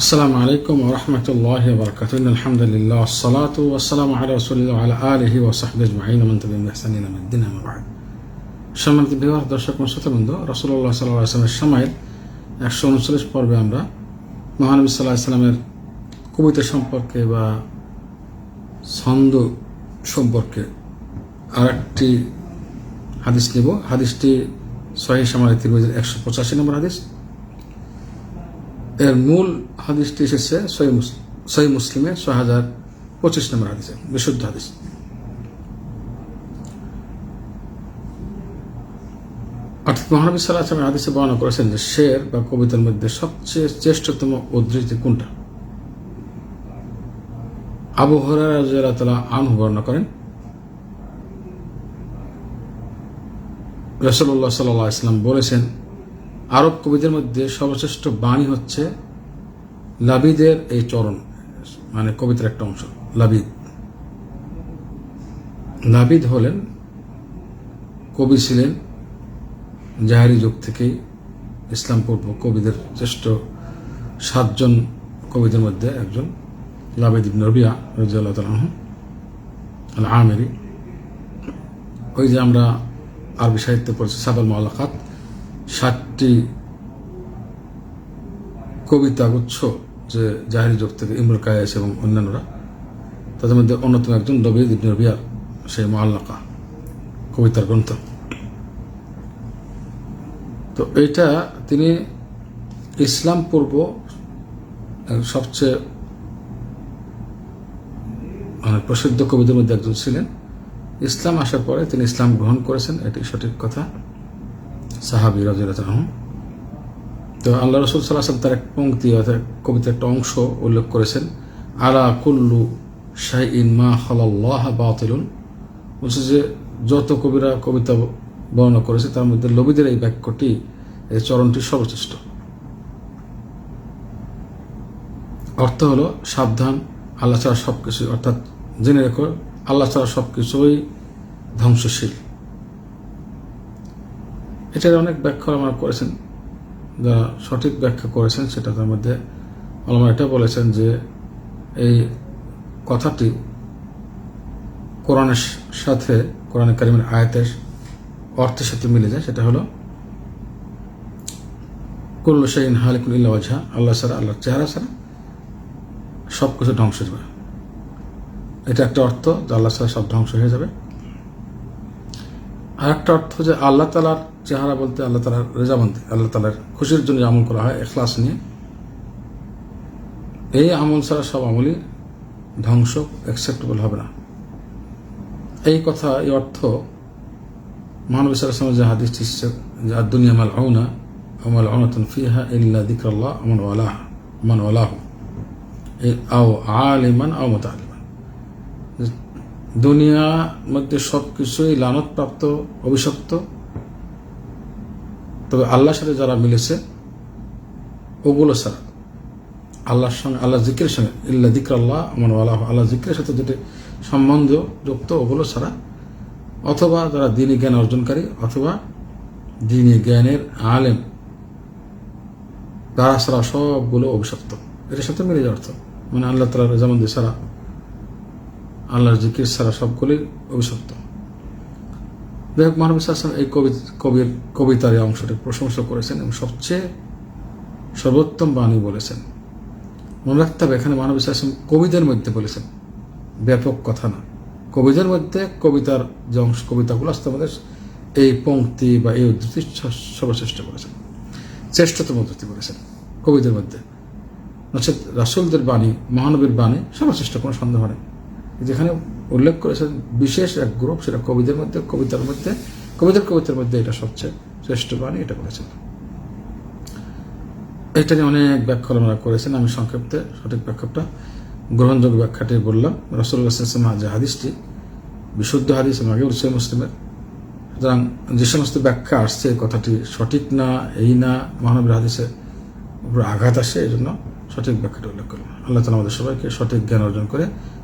আসসালামু আলাইকুম রহমতুল্লাহ বরকাতুন আলহামদুলিল্লাহ সালাতু আসসালামু আলা রসুল্লাহ আলা আলহি ওসাহবিজ মাহিন মন্তুবিন সম্মানিত বিবাহ দর্শক শ্রোতবৃন্দ রসুল্লাহ সাল্লাহ আসলামের সময়ের একশো উনচল্লিশ পর্বে আমরা মহানবী সাল্লাহ ইসলামের কবিতা সম্পর্কে বা ছন্দ সম্পর্কে আর একটি হাদিস নেব। হাদিসটি সহি সামারি তিরুবাজের একশো পঁচাশি নম্বর হাদিস। এর মূল হাদিসটি এসেছে সহি মুসলিম ছয় হাজার পঁচিশ নম্বর হাদিসে, বিশুদ্ধ হাদিস। অর্থাৎ মহানবী সাল্লাহ আসলামের হাদিসে বর্ণনা করেছেন যে শের বা কবিতার মধ্যে সবচেয়ে শ্রেষ্ঠতম উদ্ধৃতি কোনটা? আবু হরারা আনহু বর্ণনা করেন রসল্লাহ সাল্লাহ ইসলাম বলেছেন আরব কবিদের মধ্যে সর্বশ্রেষ্ঠ বাণী হচ্ছে লাবিদের এই চরণ মানে কবিতার একটা অংশ, লাবিদ। লাবিদ হলেন কবি ছিলেন জাহারি যুগ থেকেই ইসলাম পূর্ব কবিদের শ্রেষ্ঠ সাতজন কবিদের মধ্যে একজন লাবিদ ইবন রবিয়া তালাহ আল আমেরি ওই যে আমরা আরবি সাহিত্যে পড়েছি সাবাল মালাকাত ষাটটি কবিতা গুচ্ছ যে জাহিরি যুগ থেকে ইমরুল কায়াস এবং অন্যান্যরা। তাদের মধ্যে অন্যতম একজন লবিদ ইবনে রবিয়ার সেই মহাল্লাকা কবিতার গ্রন্থ। তো এইটা তিনি ইসলাম পূর্ব সবচেয়ে মানে প্রসিদ্ধ কবিদের মধ্যে একজন ছিলেন। ইসলাম আসার পরে তিনি ইসলাম গ্রহণ করেছেন, এটি সঠিক কথা। সাহাবি রাজিরাম তো আল্লাহ রসুল সাল্লাহ সাল্লাম তার এক পঙ্ক্তি অর্থাৎ কবিতার একটা অংশ উল্লেখ করেছেন, আলা কুল্লু শাহিন মা হলাল্লাহ বাতিলুন। বলছে যে, যত কবিরা কবিতা বর্ণনা করেছে, তার মধ্যে লবিদের এই বাক্যটি, এই চরণটি সর্বশ্রেষ্ঠ। অর্থ হলো সাবধান, আল্লাহ ছাড়া সব কিছু অর্থাৎ জেনে রেখো, আল্লাহ ছাড়া সব কিছুই ধ্বংসশীল। এটার অনেক ব্যাখ্যা আমরা করেছেন। যারা সঠিক ব্যাখ্যা করেছেন সেটা তার মধ্যে আলমা এটা বলেছেন যে এই কথাটি কোরআনের সাথে, কোরআন কারিমের আয়াতের অর্থের সাথে মিলে যায়। সেটা হলো, কুল্লু শাহিন হালিকুল ইল্লা ওয়াজহা, আল্লাহ ছাড়া আল্লাহর চেহারা ছাড়া সব কিছু ধ্বংস হয়ে যাবে। এটা একটা অর্থ যে আল্লাহ ছাড়া সব ধ্বংস হয়ে যাবে। আর একটা অর্থ যে আল্লাহ তালার চেহারা বলতে আল্লাহ তালার রেজাবন্দি আল্লাহ তালার খুশির জন্য আমল করা হয়, এখলাস নিয়ে। এই আমল ছাড়া সব আমলই ধ্বংস অ্যাকসেপ্টেবল হবে না। এই কথা, এই অর্থ মহানবী সাল্লাম যে হাদিসটি যে দুনিয়া মাল আউনা আমাল আউনাতন ফিহা ইল্লা দিকরাল্লাহ আমান ওয়ালাহ আমান ওয়ালাহ। এই, আও আল আলিমান, আও মতালিমান। দুনিয়ার মধ্যে সব কিছুই লানতপ্রাপ্ত অভিশপ্ত তবে আল্লাহর সাথে যারা মিলেছে, ওগুলো ছাড়া আল্লাহর সঙ্গে আল্লাহ জিকের সঙ্গে, ইল্লা দিকর আল্লাহ আমার আল্লাহ আল্লাহ জিকের সাথে যেটি সম্বন্ধ যুক্ত, ওগুলো ছাড়া অথবা যারা দিনী জ্ঞান অর্জনকারী অথবা দিনী জ্ঞানের আলেম, তারা ছাড়া সবগুলো অভিশপ্ত। এটার সাথে মিলে যাওয়ার অর্থ মানে আল্লাহ তালা রেজামন্দি ছাড়া, আল্লাহর জিকির ছাড়া সবগুলি অভিশপ্ত। যাই হোক মানব ইসলাম এই কবি কবির কবিতার এই অংশটি প্রশংসা করেছেন এবং সবচেয়ে সর্বোত্তম বাণী বলেছেন। মনে রাখতে হবে, এখানে মানব ইসলাম কবিদের মধ্যে বলেছেন। ব্যাপক কথা না। কবিদের মধ্যে কবিতার যে অংশ, কবিতাগুলো আসতে আমাদের এই পঙ্ক্তি বা এই উদ্ধৃতি সর্বশ্রেষ্ঠ বলেছেন। শ্রেষ্ঠতম উদ্ধৃতি বলেছেন কবিদের মধ্যে। নচেত রাসুলদের বাণী, মহানবীর বাণী সর্বশ্রেষ্ঠ, কোনো সন্দেহ নেই। যেখানে উল্লেখ করেছেন বিশেষ এক গ্রুপ, সেটা কবিদের মধ্যে, কবিতার মধ্যে। কবিতার কবিতার মধ্যে এটা সবচেয়ে শ্রেষ্ঠ বাণী, এটা করেছেন এটা নিয়ে অনেক ব্যাখ্যা আমরা করেছেন, আমি সংক্ষেপে সঠিক ব্যাখ্যাটা, গ্রহণযোগ্য ব্যাখ্যাটি বললাম। রসুল্লাহ যে হাদিসটি, বিশুদ্ধ হাদিস আগে বলছি মুসলিমের। সুতরাং যে সমস্ত ব্যাখ্যা আসছে, কথাটি সঠিক না, এই না, মহানবীর হাদিসে উপর আঘাত আসে এই জন্য সঠিক ব্যাখ্যাটা উল্লেখ করলাম। আল্লাহ তালা আমাদের সবাইকে সঠিক জ্ঞান অর্জন করে